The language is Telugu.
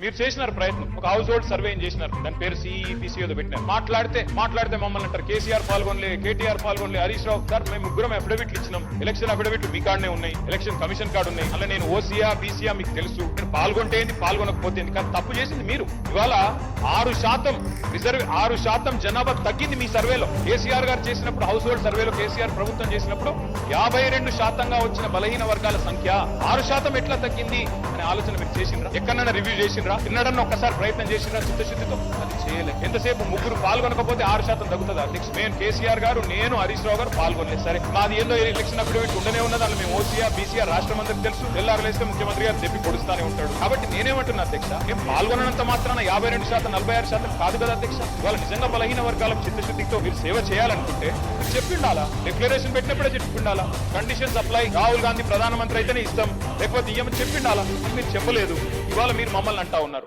మీరు చేసినారు ప్రయత్నం. ఒక హౌస్ హోల్డ్ సర్వే చేసినారు? దాని పేరు సిఈపిసిఓ పెట్టినారు. మాట్లాడితే మాట్లాడితే మమ్మల్ని అంటారు. కేసీఆర్ పాల్గొనలే కేటీఆర్ పాల్గొనలే. హరీష్ రావు సార్ మేము ముగ్గురం అఫిడవిట్లు ఇచ్చినాం. ఎలక్షన్ అఫిడవిట్లు మీ కార్డునే ఉన్నాయి. ఎలక్షన్ కమిషన్ కార్డు ఉన్నాయి. అలా నేను ఓసీఆ బీసీఆ మీకు తెలుసు. నేను పాల్గొంటే ఏంది పాల్గొనకపోతే ఏంది కానీ తప్పు చేసింది మీరు. ఇవాళ ఆరు శాతం రిజర్వ్ ఆరు శాతం జనాభా తగ్గింది మీ సర్వేలో. కేసీఆర్ గారు చేసినప్పుడు హౌస్ హోల్డ్ సర్వేలో కేసీఆర్ ప్రభుత్వం చేసినప్పుడు యాభై రెండు శాతంగా వచ్చిన బలహీన వర్గాల సంఖ్య ఆరు శాతం ఎట్లా తగ్గింది? అనే ఆలోచన మీరు చేసిండ్రా? ఎక్కడైనా రివ్యూ చేసిండ్రా? తిన్నడన్నా ఒక్కసారి ప్రయత్నం చేసిండ్రా చిత్తశుద్ధితో. అది చేయలేదు ఎంతసేపు ముగ్గురు పాల్గొనకపోతే ఆరు శాతం తగ్గుతుంది? నెక్స్ట్ మేము కేసీఆర్ గారు నేను హరీష్ రావు గారు పాల్గొనలేదు. సరే మాది ఏదో ఎలక్షన్ అఫిడవిట్ ఉండనే ఉన్నది. అలా మేము ఓసీఆర్ బీసీఆర్ రాష్ట్రం అందరికి తెలుసు. తెల్లారులేస్తే ముఖ్యమంత్రి గారు చెప్పి పొడుస్తానే ఉంటాడు. కాబట్టి నేనేమంటున్నా అధ్యక్ష మేము పాల్గొనంత మాత్రాన యాభై రెండు శాతం నలభై ఆరు శాతం కాదు కదా అధ్యక్ష? వాళ్ళు నిజంగా బలహీన వర్గాలకు చిత్తశుద్ధితో మీరు సేవ చేయాలనుకుంటే చెప్పిండాలా? డిక్లరేషన్ పెట్టినప్పుడే చెప్పిండాలా? కండిషన్స్ అప్లై రాహుల్ గాంధీ ప్రధానమంత్రి అయితేనే ఇస్తాం. లేకపోతే ఇయ్యమని చెప్పిండాలా? మీరు చెప్పలేదు. ఇవాళ మీరు మమ్మల్ని అంటా ఉన్నారు.